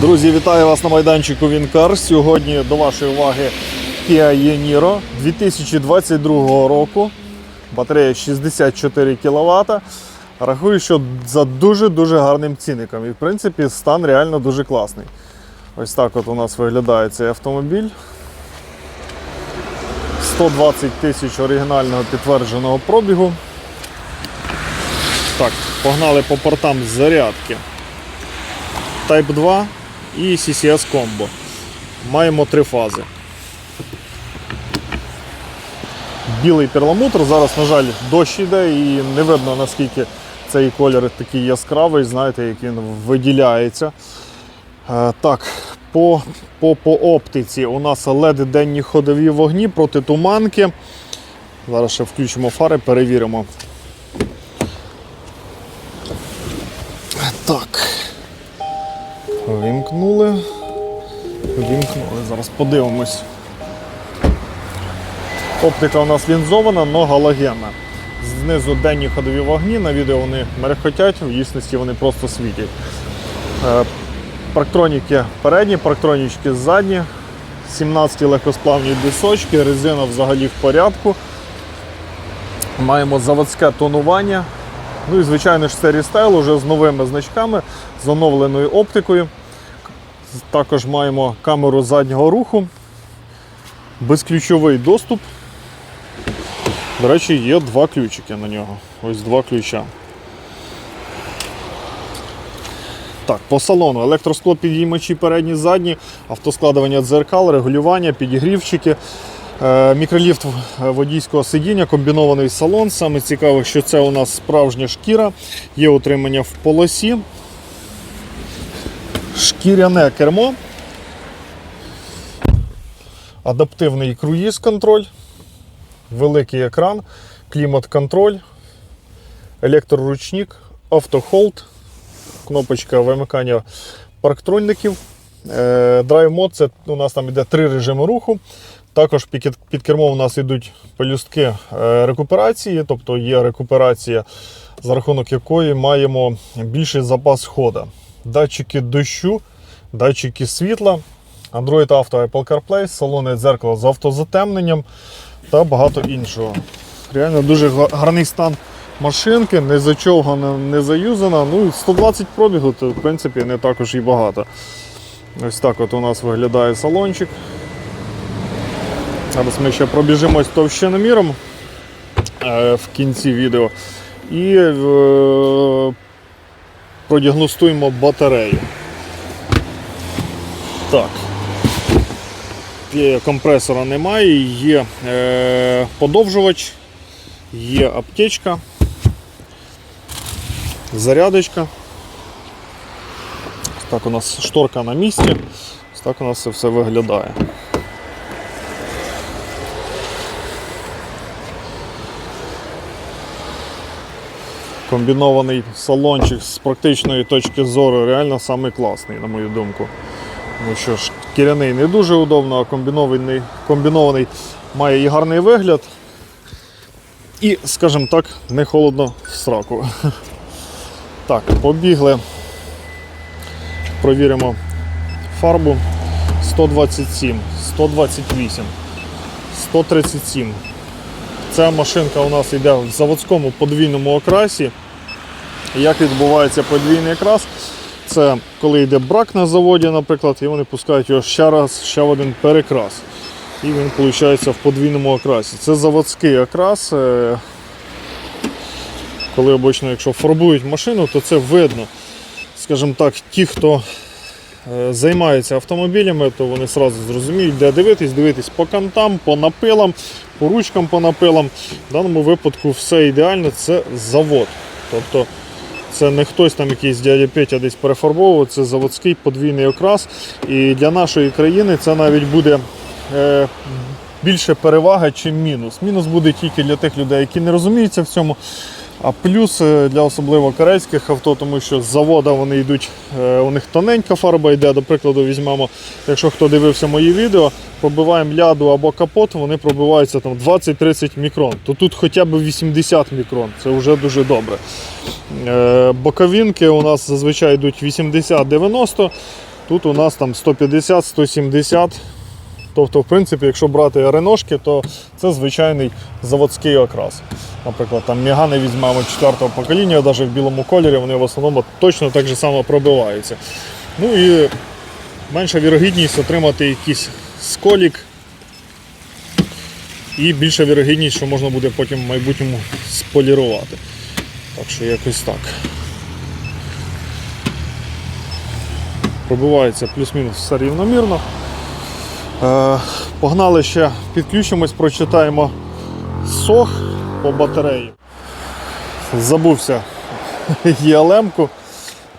Друзі, вітаю вас на майданчику Вінкар. Сьогодні до вашої уваги Kia e-Niro 2022 року. Батарея 64 кВт. Рахую, що за дуже-дуже гарним цінником. І в принципі стан реально дуже класний. Ось так от у нас виглядає цей автомобіль. 120 тисяч оригінального підтвердженого пробігу. Так, погнали по портам зарядки. Type 2 і CCS Combo. Маємо три фази. Білий перламутр. Зараз, на жаль, дощ іде і не видно наскільки цей колір такий яскравий, знаєте, як він виділяється. Е, Так, по, по, по оптиці у нас LED денні ходові вогні проти туманки. Зараз ще включимо фари, перевіримо. Зараз подивимось. Оптика у нас лінзована, но галогенна. Знизу денні ходові вогні, на відео вони мерехотять, в дійсності вони просто світять. Е, Парктроніки передні, парктронічки задні, 17 легкосплавні дисочки, резина взагалі в порядку. Маємо заводське тонування. Ну і звичайно ж це рестайл уже з новими значками, з оновленою оптикою. Також маємо камеру заднього руху, безключовий доступ. До речі, є два ключики на нього. Ось два ключа. Так, по салону електроскло підіймачі передні, задні, автоскладування дзеркал, регулювання, підігрівчики, е, мікроліфт водійського сидіння, комбінований салон. Саме цікаве, що це у нас справжня шкіра, є утримання в полосі, шкіряне кермо, адаптивний круїз-контроль, великий екран, клімат-контроль, електроручник, автохолд кнопочка вимикання парктронників. Е, Драйв мод це у нас там іде три режими руху. Також під, під кермом у нас йдуть пелюстки е, рекуперації, тобто є рекуперація, за рахунок якої маємо більший запас хода. Датчики дощу, датчики світла, Android Auto, Apple CarPlay, салонне дзеркало з автозатемненням та багато іншого. Реально дуже гарний стан машинки, не зачовгана, не заюзана. Ну 120 пробігу, то в принципі не також і багато. Ось так от у нас виглядає салончик. Зараз ми ще пробіжимось товщиноміром е, в кінці відео і е, продіагностуємо батарею. Так. Компресора немає, є е, подовжувач, є аптечка, зарядочка. Так у нас шторка на місці. Так у нас це все виглядає. Комбінований салончик з практичної точки зору реально самий класний, на мою думку. Тому що шкіряний не дуже удобно, а комбінований, комбінований має і гарний вигляд. І, скажімо так, не холодно в сраку. Так, побігли. Провіримо фарбу 127, 128, 137. Ця машинка у нас йде в заводському подвійному окрасі. Як відбувається подвійний окрас? Це коли йде брак на заводі, наприклад, і вони пускають його ще раз, ще в один перекрас. І він виходить в подвійному окрасі. Це заводський окрас. е, Коли обично, якщо фарбують машину, то це видно. Скажімо так, ті, хто займаються автомобілями, то вони одразу зрозуміють, де дивитись, дивитись по кантам, по напилам, по ручкам по напилам. В даному випадку все ідеально, це завод. Тобто це не хтось там якийсь дядя Петя десь перефарбовував, це заводський подвійний окрас. І для нашої країни це навіть буде е, більше перевага, чим мінус. Мінус буде тільки для тих людей, які не розуміються в цьому. А плюс е, для особливо корейських авто, тому що з завода вони йдуть, е, у них тоненька фарба йде, до прикладу, візьмемо, якщо хто дивився мої відео, пробиваємо ляду або капот, вони пробиваються там 20-30 мікрон. То тут хоча б 80 мікрон, це вже дуже добре. Е, Боковинки у нас зазвичай йдуть 80-90. Тут у нас там 150-170. Тобто, в принципі, якщо брати реношки, то це звичайний заводський окрас. Наприклад, там Мігани візьмемо 4 покоління, навіть в білому кольорі, вони в основному точно так же само пробиваються. Ну і менша вірогідність отримати якийсь сколік. І більша вірогідність, що можна буде потім в майбутньому сполірувати. Так що якось так. Пробивається плюс-мінус все рівномірно. Е, Погнали ще, підключимось, прочитаємо сох по батареї. Забувся ЄЛМ-ку.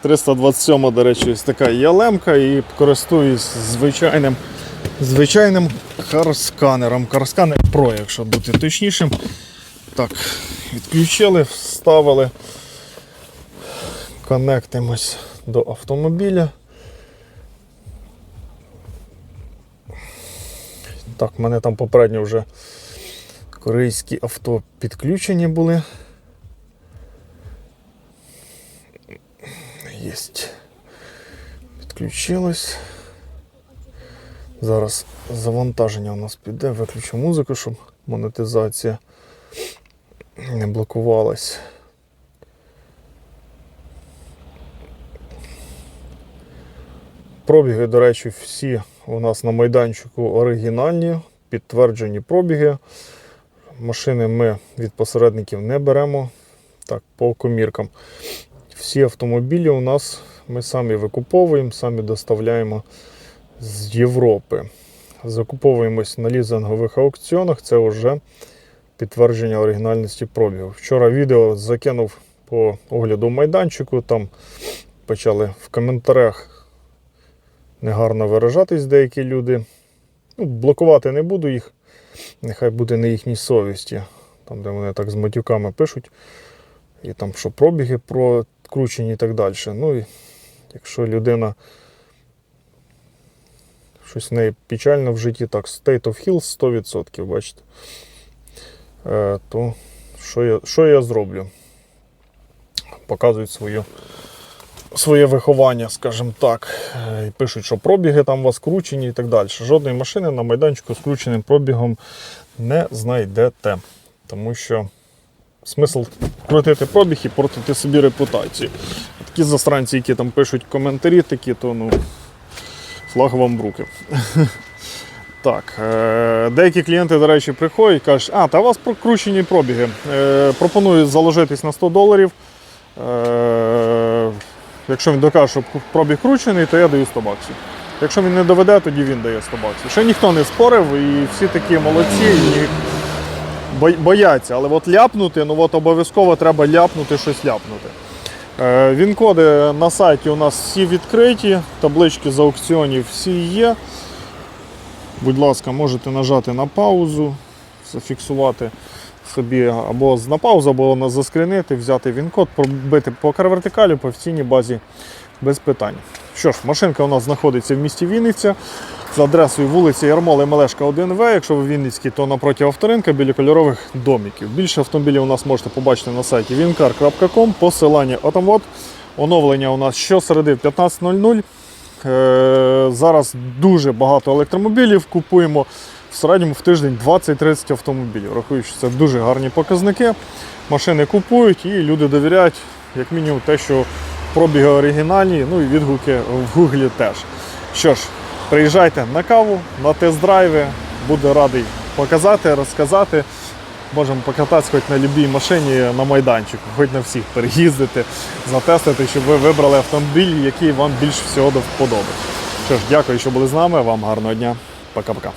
327, до речі, ось така ЄЛМ-ка і користуюсь звичайним, звичайним карсканером. Карсканер Pro, якщо бути точнішим. Так, відключили, вставили. Конектимось до автомобіля. Так, в мене там попередньо вже корейські авто підключені були. Єсть. Підключилось. Зараз завантаження у нас піде, виключу музику, щоб монетизація не блокувалась. Пробіги, до речі, всі у нас на майданчику оригінальні, підтверджені пробіги. Машини ми від посередників не беремо. Так, по коміркам. Всі автомобілі у нас ми самі викуповуємо, самі доставляємо з Європи. Закуповуємось на лізингових аукціонах. Це вже підтвердження оригінальності пробігу. Вчора відео закинув по огляду майданчику. Там почали в коментарях негарно виражатись деякі люди. Ну, блокувати не буду їх, нехай буде на їхній совісті. Там, де вони так з матюками пишуть. І там, що пробіги прокручені і так далі. Ну і якщо людина щось в неї печально в житті, так, state of health 100%, бачите, е, то що я, що я зроблю? Показують свою, своє виховання, скажімо так. Е, І пишуть, що пробіги там у вас кручені і так далі. Жодної машини на майданчику з крученим пробігом не знайдете. Тому що смисл крутити пробіг і портити собі репутацію. Такі засранці, які там пишуть коментарі, такі, то ну, флаг вам в руки. Так, е, деякі клієнти, до речі, приходять і кажуть, а, та у вас прокручені пробіги. Е, пропоную заложитись на 100 доларів. Якщо він докаже, що пробіг кручений, то я даю 100 баксів. Якщо він не доведе, тоді він дає 100 баксів. Ще ніхто не спорив, і всі такі молодці, і бояться. Але от ляпнути, ну от обов'язково треба ляпнути, щось ляпнути. Е, Він-коди на сайті у нас всі відкриті, таблички з аукціонів всі є. Будь ласка, можете нажати на паузу, зафіксувати собі або на паузу, або заскрінити, взяти він-код, пробити по вертикалі по офіційній базі без питань. Що ж, машинка у нас знаходиться в місті Вінниця за адресою вулиці Ярмоли Мелешка 1В. Якщо ви Вінницький, то напроти авторинка біля кольорових домиків. Більше автомобілів у нас можете побачити на сайті wincar.com, посилання отам-от. Оновлення у нас щосереди в 15.00. Е, зараз дуже багато електромобілів купуємо. В середньому в тиждень 20-30 автомобілів. Рахую, що це дуже гарні показники. Машини купують і люди довіряють, як мінімум, те, що пробіги оригінальні, ну і відгуки в Гуглі теж. Що ж, приїжджайте на каву, на тест-драйви. Буду радий показати, розказати. Можемо покататися хоч на будь-якій машині на майданчику, хоч на всіх переїздити, затестити, щоб ви вибрали автомобіль, який вам більш всього до. Що ж, дякую, що були з нами. Вам гарного дня. Пока-пока.